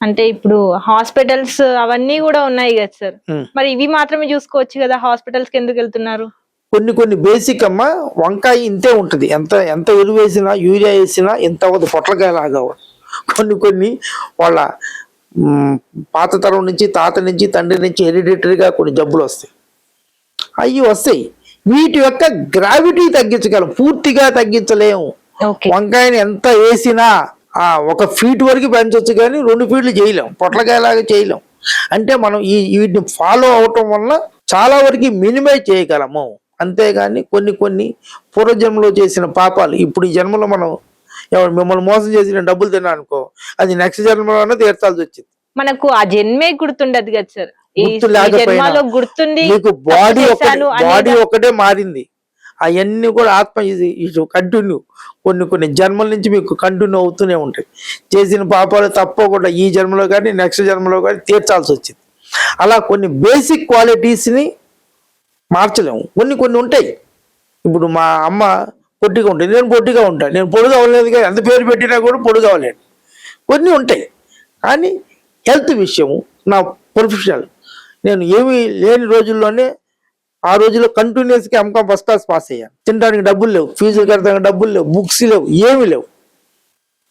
అంటే ఇప్పుడు హాస్పిటల్స్ అవన్నీ కూడా ఉన్నాయి కదా సార్. మరి ఇవి మాత్రమే చూసుకోవచ్చు కదా హాస్పిటల్స్కి ఎందుకు వెళ్తున్నారు? కొన్ని కొన్ని బేసిక్ అమ్మ వంకాయ ఇంతే ఉంటుంది. ఎంత ఎంత ఎరువు వేసినా యూరియా వేసినా ఎంత అవ్వదు పొట్లకాయ లాగా. కొన్ని కొన్ని వాళ్ళ పాత తరం నుంచి తాత నుంచి తండ్రి నుంచి హెరిడిటరీగా కొన్ని జబ్బులు వస్తాయి. అవి వస్తాయి. వీటి యొక్క గ్రావిటీ తగ్గించగలం. పూర్తిగా తగ్గించలేము. వంకాయని ఎంత వేసినా ఒక ఫీట్ వరకు పెంచవచ్చు కానీ రెండు ఫీట్లు చేయలేం. పొట్లకాయలాగా చేయలేం. అంటే మనం ఈ వీటిని ఫాలో అవటం వల్ల చాలా వరకు మినిమైజ్ చేయగలము. అంతేగాని కొన్ని కొన్ని పూర్వజన్మలో చేసిన పాపాలు ఇప్పుడు ఈ జన్మలో మనం ఎవరు మిమ్మల్ని మోసం చేసిన డబ్బులు తిన్నా అనుకో అది నెక్స్ట్ జన్మలోనే తీర్చాల్సి వచ్చింది. మనకు ఆ జన్మే గుర్తుండదు కదా సార్. గుర్తు లేకపోయినా మీకు బాడీ బాడీ ఒకటే మారింది. అవన్నీ కూడా ఆత్మ ఇది ఇటు కంటిన్యూ కొన్ని కొన్ని జన్మల నుంచి మీకు కంటిన్యూ అవుతూనే ఉంటాయి. చేసిన పాపాలు తప్పకుండా ఈ జన్మలో కానీ నెక్స్ట్ జన్మలో కానీ తీర్చాల్సి వచ్చింది. అలా కొన్ని బేసిక్ క్వాలిటీస్ని మార్చలేము. కొన్ని కొన్ని ఉంటాయి. ఇప్పుడు మా అమ్మ పొట్టిగా ఉంటుంది. నేను పొట్టిగా ఉంటాను నేను పొడుగు అవ్వలేదు కానీ ఎంత పేరు పెట్టినా కూడా పొడుగు అవ్వలేను. కొన్ని ఉంటాయి. కానీ హెల్త్ విషయము నా ప్రొఫెషనల్ నేను ఏమీ లేని రోజుల్లోనే ఆ రోజుల్లో కంటిన్యూస్గా ఎంకామ్ ఫస్ట్ క్లాస్ పాస్ అయ్యాను. తినడానికి డబ్బులు లేవు. ఫీజులు కడతానికి డబ్బులు లేవు. బుక్స్ లేవు. ఏమీ లేవు.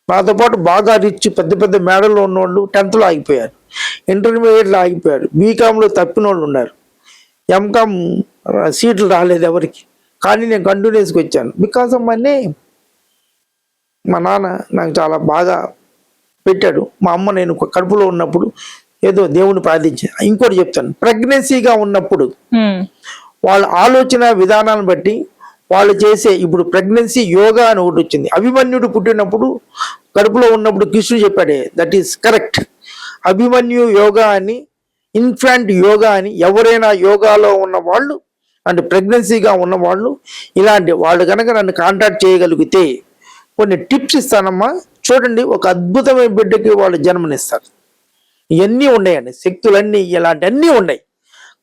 నాతో పాటు బాగా రిచ్ పెద్ద పెద్ద మేడల్లో ఉన్నవాళ్ళు టెన్త్లో ఆగిపోయారు. ఇంటర్మీడియట్లో ఆగిపోయారు. బీకామ్లో తప్పిన వాళ్ళు ఉన్నారు. ఎంకామ్ సీట్లు రాలేదు ఎవరికి. కానీ నేను కంటిన్యూస్కి వచ్చాను. బికాస్ ఆఫ్ మై నేమ్ మా నాన్న నాకు చాలా బాగా పెట్టాడు. మా అమ్మ నేను కడుపులో ఉన్నప్పుడు ఏదో దేవుని ప్రార్థించాను ఇంకోటి చెప్తాను. ప్రెగ్నెన్సీగా ఉన్నప్పుడు వాళ్ళ ఆలోచన విధానాలను బట్టి వాళ్ళు చేసే ఇప్పుడు ప్రెగ్నెన్సీ యోగా అని ఒకటి వచ్చింది. అభిమన్యుడు పుట్టినప్పుడు కడుపులో ఉన్నప్పుడు కృష్ణుడు చెప్పాడే that is correct Abhimanyu yoga అని ఇన్ఫాంట్ యోగా అని ఎవరైనా యోగాలో ఉన్న వాళ్ళు అంటే ప్రెగ్నెన్సీగా ఉన్న వాళ్ళు ఇలాంటి వాళ్ళు కనుక నన్ను కాంటాక్ట్ చేయగలిగితే కొన్ని టిప్స్ ఇస్తానమ్మా. చూడండి ఒక అద్భుతమైన బిడ్డకి వాళ్ళు జన్మనిస్తారు. ఇవన్నీ ఉన్నాయండి. శక్తులన్నీ ఇలాంటి అన్నీ ఉన్నాయి.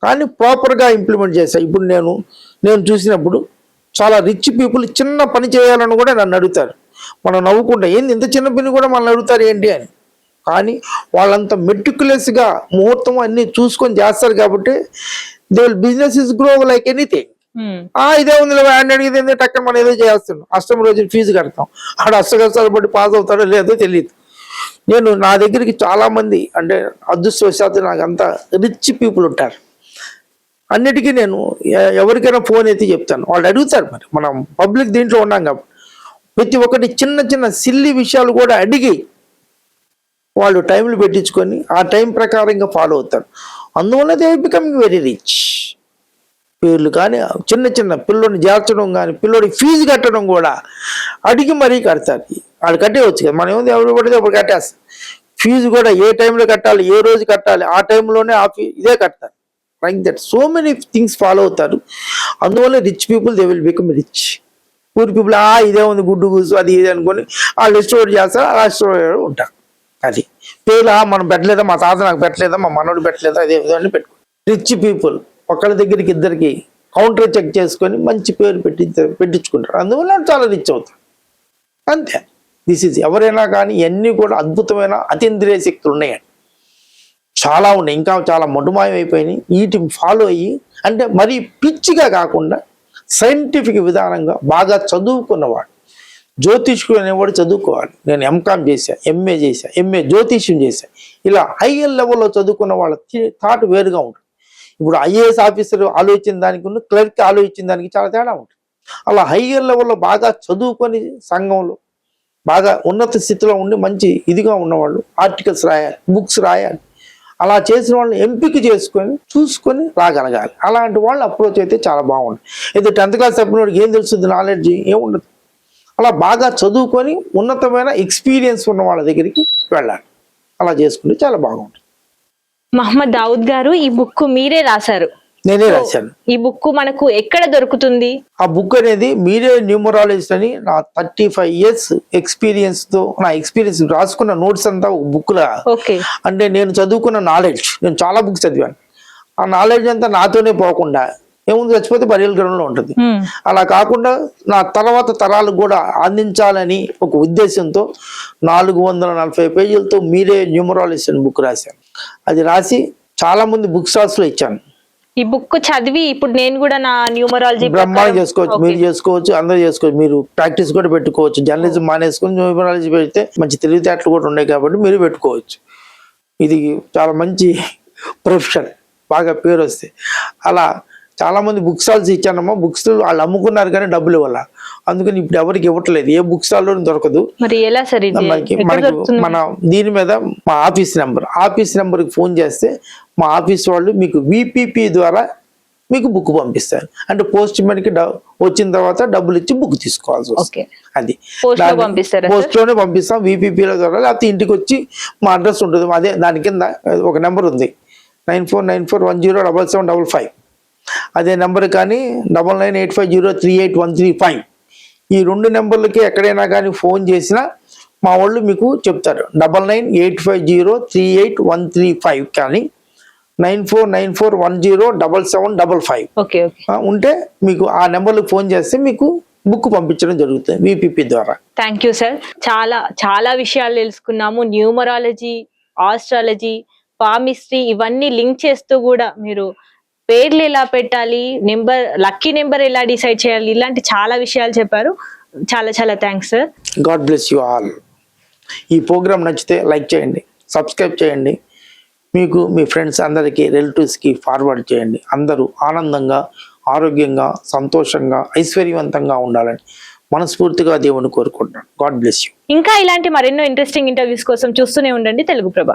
కానీ ప్రాపర్గా ఇంప్లిమెంట్ చేశాను ఇప్పుడు నేను నేను చూసినప్పుడు చాలా రిచ్ పీపుల్ చిన్న పని చేయాలని కూడా నన్ను అడుగుతారు. మనం నవ్వుకుంటాం ఏంది ఇంత చిన్న పని కూడా మనల్ని అడుగుతారు ఏంటి? అని. కానీ వాళ్ళంత మెటిక్యులస్గా ముహూర్తం అన్ని చూసుకొని చేస్తారు కాబట్టి they will business is grow like anything ఆ ఇదే ఉంది ఆయన అడిగితే టక్కన మనం ఏదో చేస్తున్నాం. అష్టమి రోజు ఫీజు కడతాం. ఆడ అష్టకష్టాలు బట్టి పాస్ అవుతాడో లేదో తెలియదు. నేను నా దగ్గరికి చాలామంది అంటే అదృష్టవశాత్తు నాకు అంత రిచ్ పీపుల్ ఉంటారు. అన్నిటికీ నేను ఎవరికైనా ఫోన్ అయితే చెప్తాను. వాళ్ళు అడుగుతారు మరి. మనం పబ్లిక్ దీంట్లో ఉన్నాం కాబట్టి. ప్రతి ఒక్కటి చిన్న చిన్న సిల్లి విషయాలు కూడా అడిగి వాళ్ళు టైంలు పెట్టించుకొని ఆ టైం ప్రకారంగా ఫాలో అవుతారు. అందువల్ల దే బికమింగ్ వెరీ రిచ్ పేర్లు కానీ చిన్న చిన్న పిల్లోని చేర్చడం కానీ పిల్లోడి ఫీజు కట్టడం కూడా అడిగి మరీ కడతారు. వాళ్ళు కట్టేయచ్చు కదా. మనం ఏముంది? ఎవరు పడితే అప్పుడు కట్టేస్తాం ఫీజు కూడా ఏ టైంలో కట్టాలి ఏ రోజు కట్టాలి ఆ టైంలోనే ఆ ఫీ ఇదే కట్టాలి like that so many things follow అవుతారు. అందువల్ల rich people they will become rich poor people ఆ ఇదే ఉంది గుడ్డు గుసు అది ఇది అనుకొని వాళ్ళు స్టోర్ చేస్తారు అలా స్టోర్ ఉంటారు. అది. పేర్లు మనం పెట్టలేదా? మా తాత నాకు పెట్టలేదా? మా మనోడు పెట్టలేదా? అదే విధంగా పెట్టుకో. రిచ్ పీపుల్ ఒకళ్ళ దగ్గరికి ఇద్దరికి కౌంటర్ చెక్ చేసుకొని మంచి పేరు పెట్టి పెట్టించుకుంటారు. అందువల్ల చాలా రిచ్ అవుతారు. అంతే. దిస్ ఇస్ ఎవరైనా కానీ ఇవన్నీ కూడా అద్భుతమైన అతీంద్రియ శక్తులు ఉన్నాయండి. చాలా ఉన్నాయి. ఇంకా చాలా మటుమాయం అయిపోయినాయి. వీటిని ఫాలో అయ్యి అంటే మరీ పిచ్చిగా కాకుండా సైంటిఫిక్ విధానంగా బాగా చదువుకున్నవాడు. జ్యోతిష్కుడు అనేవాడు చదువుకోవాలి. నేను ఎంకామ్ చేశా ఎంఏ చేశా ఎంఏ జ్యోతిష్యం చేశా. ఇలా హైయర్ లెవెల్లో చదువుకున్న వాళ్ళ థాట్ వేరుగా ఉంటుంది. ఇప్పుడు ఐఏఎస్ ఆఫీసర్ ఆలోచించిన దానికి క్లర్క్ ఆలోచించిన దానికి చాలా తేడా ఉంటుంది. అలా హైయర్ లెవెల్లో బాగా చదువుకొని సంఘంలో బాగా ఉన్నత స్థితిలో ఉండి మంచి ఇదిగా ఉన్నవాళ్ళు ఆర్టికల్స్ రాయాలి బుక్స్ రాయాలి. అలా చేసిన వాళ్ళని ఎంపిక చేసుకొని చూసుకొని రాగలగాలి. అలాంటి వాళ్ళు అప్రోచ్ అయితే చాలా బాగుంటుంది అయితే టెన్త్ క్లాస్ చెప్పినోడికి ఏం తెలుస్తుంది? నాలెడ్జ్ ఏముండదు అలా బాగా చదువుకొని ఉన్నతమైన ఎక్స్పీరియన్స్ ఉన్న వాళ్ళ దగ్గరికి వెళ్ళాలి. అలా చేసుకుంటే చాలా బాగుంటుంది. మహమ్మద్ దావుద్ గారు ఈ బుక్ మీరే రాశారు. నేనే రాశాను. ఈ బుక్ మనకు ఎక్కడ దొరుకుతుంది? ఆ బుక్ అనేది మీరే న్యూమరాలజిస్ట్ అని నా థర్టీ ఫైవ్ ఇయర్స్ ఎక్స్పీరియన్స్తో నా ఎక్స్పీరియన్స్ రాసుకున్న నోట్స్ అంతా ఒక book లా అంటే నేను చదువుకున్న నాలెడ్జ్ నేను చాలా బుక్స్ చదివాను. ఆ నాలెడ్జ్ అంతా నాతోనే పోకుండా ఏముంది చచ్చిపోతే గ్రౌండ్లో ఉంటుంది. అలా కాకుండా నా తర్వాత తరాలకు కూడా అందించాలని ఒక ఉద్దేశంతో నాలుగు వందల నలభై పేజీలతో మీరే న్యూమరాలజీ అని బుక్ రాశాను. అది రాసి చాలా మంది బుక్ స్టాల్స్లో ఇచ్చాను. ఈ బుక్ చదివి ఇప్పుడు నేను కూడా నా న్యూమరాలజీ బ్రహ్మాండం చేసుకోవచ్చు మీరు చేసుకోవచ్చు అందరూ చేసుకోవచ్చు మీరు ప్రాక్టీస్ కూడా పెట్టుకోవచ్చు. జర్నలిజం మానేసుకుని న్యూమరాలజీ పెడితే మంచి తెలివితేటలు కూడా ఉన్నాయి కాబట్టి మీరు పెట్టుకోవచ్చు. ఇది చాలా మంచి ప్రొఫెషన్ బాగా పేరు వస్తే అలా చాలా మంది బుక్ స్టాల్స్ ఇచ్చానమ్మా. బుక్ స్టాల్ వాళ్ళు అమ్ముకున్నారు కానీ డబ్బులు ఇవ్వాల? అందుకని ఇప్పుడు ఎవరికి ఇవ్వట్లేదు. ఏ బుక్ స్టాల్లో దొరకదు. మరి ఎలా సార్ ఇది? మనకి ఎక్కడ మనకి దొరుకుతుంది? మన దీని మీద మా ఆఫీస్ నెంబర్ ఆఫీస్ నెంబర్కి ఫోన్ చేస్తే మా ఆఫీస్ వాళ్ళు మీకు విపిపి ద్వారా మీకు బుక్ పంపిస్తారు. అంటే పోస్ట్కి వచ్చిన తర్వాత డబ్బులు ఇచ్చి బుక్ తీసుకోవాల్సి వస్తుంది. అది. పోస్ట్లోనే పంపిస్తాం. విపిపిల ద్వారా లేకపోతే ఇంటికి వచ్చి మా అడ్రస్ ఉంటుంది. అదే దాని కింద ఒక నెంబర్ ఉంది. Nine four nine four one zero double seven double five. అదే నెంబర్ కానీ double nine eight five zero three eight one three five ఈ రెండు నెంబర్లకి ఎక్కడైనా కానీ ఫోన్ చేసినా మా వాళ్ళు మీకు చెప్తారు. Double nine eight five zero three eight one three five కానీ nine four nine four one zero double seven double five ఉంటే మీకు ఆ నెంబర్లకు ఫోన్ చేస్తే మీకు బుక్ పంపించడం జరుగుతుంది విపిపి ద్వారా. థ్యాంక్ యూ సార్ చాలా చాలా విషయాలు తెలుసుకున్నాము. న్యూమరాలజీ ఆస్ట్రాలజీ పామిస్ట్రీ ఇవన్నీ లింక్ చేస్తూ కూడా మీరు పేర్లు ఎలా పెట్టాలి నెంబర్ లక్కీ నెంబర్ ఎలా డిసైడ్ చేయాలి ఇలాంటి చాలా విషయాలు చెప్పారు. చాలా చాలా thanks sir. God bless you all. ఈ ప్రోగ్రామ్ నచ్చితే లైక్ చేయండి సబ్స్క్రైబ్ చేయండి. మీకు మీ ఫ్రెండ్స్ అందరికీ రిలేటివ్స్కి ఫార్వర్డ్ చేయండి. అందరూ ఆనందంగా ఆరోగ్యంగా సంతోషంగా ఐశ్వర్యవంతంగా ఉండాలని మనస్ఫూర్తిగా దేవుని కోరుకుంటున్నాను. God bless you. ఇంకా ఇలాంటి మరెన్నో ఇంట్రెస్టింగ్ ఇంటర్వ్యూస్ కోసం చూస్తూనే ఉండండి. తెలుగు ప్రభ.